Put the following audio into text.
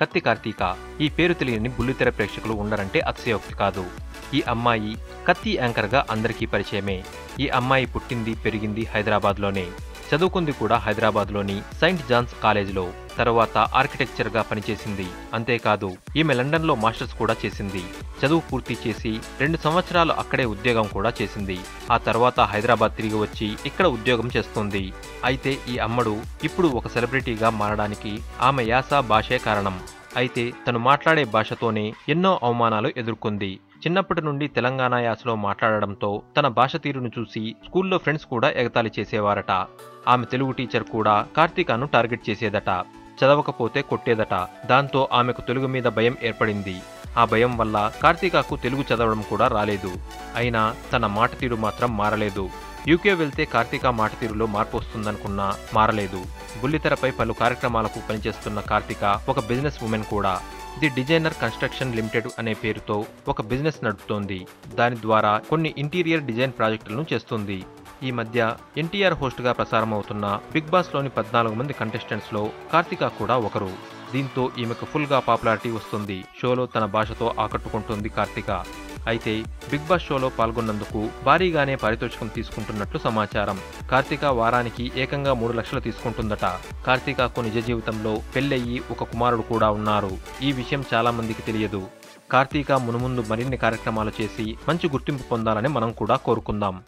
కత్తి కార్తీక. ఈ పేరు తెలియని బుల్లితెర ప్రేక్షకులు ఉండరంటే అతిశయోక్తి కాదు. ఈ అమ్మాయి కత్తి యాంకర్గా అందరికీ పరిచయమే. ఈ అమ్మాయి పుట్టింది పెరిగింది హైదరాబాద్లోనే. చదువుకుంది కూడా హైదరాబాద్లోని సెయింట్ జాన్స్ కాలేజీలో. తర్వాత ఆర్కిటెక్చర్గా పనిచేసింది. అంతేకాదు ఈమె లండన్లో మాస్టర్స్ కూడా చేసింది. చదువు పూర్తి చేసి రెండు సంవత్సరాలు అక్కడే ఉద్యోగం కూడా చేసింది. ఆ తర్వాత హైదరాబాద్ తిరిగి వచ్చి ఇక్కడ ఉద్యోగం చేస్తుంది. అయితే ఈ అమ్మడు ఇప్పుడు ఒక సెలబ్రిటీగా మారడానికి ఆమె యాస భాషే కారణం. అయితే తను మాట్లాడే భాషతోనే ఎన్నో అవమానాలు ఎదుర్కొంది. చిన్నప్పటి నుండి తెలంగాణ యాసలో మాట్లాడడంతో తన భాష తీరును చూసి స్కూల్లో ఫ్రెండ్స్ కూడా ఎగతాళి చేసేవారట. ఆమె తెలుగు టీచర్ కూడా కార్తీకాను టార్గెట్ చేసేదట. చదవకపోతే కొట్టేదట. దాంతో ఆమెకు తెలుగు మీద భయం ఏర్పడింది. ఆ భయం వల్ల కార్తీకాకు తెలుగు చదవడం కూడా రాలేదు. అయినా తన మాట తీరు మాత్రం మారలేదు. యూకే వెళ్తే కార్తీక మాట తీరులో మార్పు వస్తుందనుకున్నా మారలేదు. బుల్లితెరపై పలు కార్యక్రమాలకు పనిచేస్తున్న కార్తీక ఒక బిజినెస్ ఉమెన్ కూడా. ది డిజైనర్ కన్స్ట్రక్షన్ లిమిటెడ్ అనే పేరుతో ఒక బిజినెస్ నడుపుతోంది. దాని ద్వారా కొన్ని ఇంటీరియర్ డిజైన్ ప్రాజెక్టులను చేస్తుంది. ఈ మధ్య ఎన్టీఆర్ హోస్ట్గా ప్రసారం అవుతున్న బిగ్ బాస్లోని పద్నాలుగు మంది కంటెస్టెంట్స్లో కార్తిక కూడా ఒకరు. దీంతో ఈమెకు ఫుల్గా పాపులారిటీ వస్తుంది. షోలో తన భాషతో ఆకట్టుకుంటుంది కార్తిక. అయితే బిగ్ బాస్ షోలో పాల్గొన్నందుకు భారీగానే పారితోషికం తీసుకుంటున్నట్లు సమాచారం. కార్తిక వారానికి ఏకంగా మూడు లక్షలు తీసుకుంటుందట. కార్తికకు నిజ జీవితంలో పెళ్ళయ్యి ఒక కుమారుడు కూడా ఉన్నారు. ఈ విషయం చాలా మందికి తెలియదు. కార్తీక మునుముందు మరిన్ని కార్యక్రమాలు చేసి మంచి గుర్తింపు పొందాలని మనం కూడా కోరుకుందాం.